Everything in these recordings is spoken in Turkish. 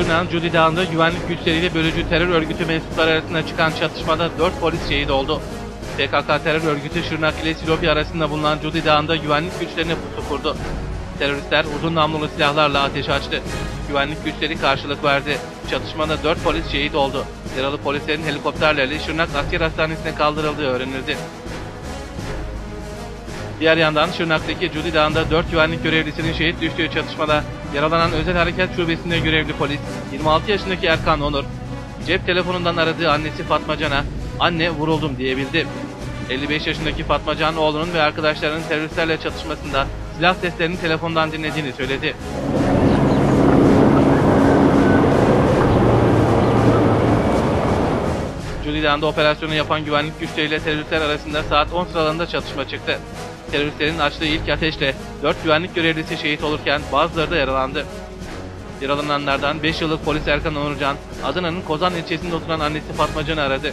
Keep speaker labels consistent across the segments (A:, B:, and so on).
A: yaşanan Cudi Dağı'nda güvenlik güçleriyle bölücü terör örgütü mensupları arasında çıkan çatışmada 4 polis şehit oldu. PKK terör örgütü Şırnak ile Silopi arasında bulunan Cudi Dağı'nda güvenlik güçlerine pusu kurdu. Teröristler uzun namlulu silahlarla ateş açtı. Güvenlik güçleri karşılık verdi. Çatışmada 4 polis şehit oldu. Yaralı polislerin helikopterlerle Şırnak Asker Hastanesi'ne kaldırıldığı öğrenildi. Diğer yandan Şırnak'taki Cudi Dağı'nda 4 güvenlik görevlisinin şehit düştüğü çatışmada yaralanan Özel Harekat Şubesi'nde görevli polis 26 yaşındaki Erkan Onur cep telefonundan aradığı annesi Fatma Can'a anne vuruldum diyebildi. 55 yaşındaki Fatma Can oğlunun ve arkadaşlarının teröristlerle çatışmasında silah seslerini telefondan dinlediğini söyledi. Culidan'da operasyonu yapan güvenlik güçleriyle teröristler arasında saat 10 sıralarında çatışma çıktı. Teröristlerin açtığı ilk ateşle 4 güvenlik görevlisi şehit olurken bazıları da yaralandı. Yaralananlardan 5 yıllık polis Erkan Onurcan, Adana'nın Kozan ilçesinde oturan annesi Fatma Can'ı aradı.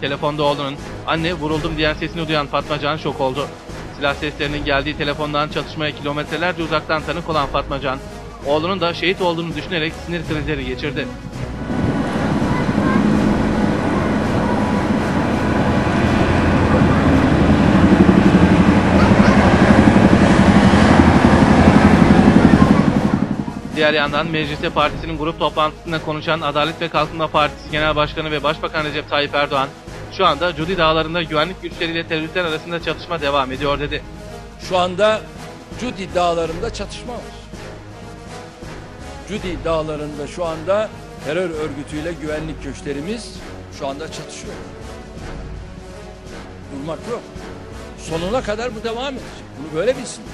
A: Telefonda oğlunun anne vuruldum diyen sesini duyan Fatma Can şok oldu. Silah seslerinin geldiği telefondan çatışmaya kilometrelerce uzaktan tanık olan Fatma Can, oğlunun da şehit olduğunu düşünerek sinir krizleri geçirdi. Diğer yandan Mecliste Partisi'nin grup toplantısında konuşan Adalet ve Kalkınma Partisi Genel Başkanı ve Başbakan Recep Tayyip Erdoğan, şu anda Cudi Dağları'nda güvenlik güçleriyle teröristler arasında çatışma devam ediyor dedi.
B: Şu anda Cudi dağlarında çatışma var. Cudi dağlarında şu anda terör örgütüyle güvenlik güçlerimiz şu anda çatışıyor. Durmak yok. Sonuna kadar bu devam edecek. Bunu böyle bilsin.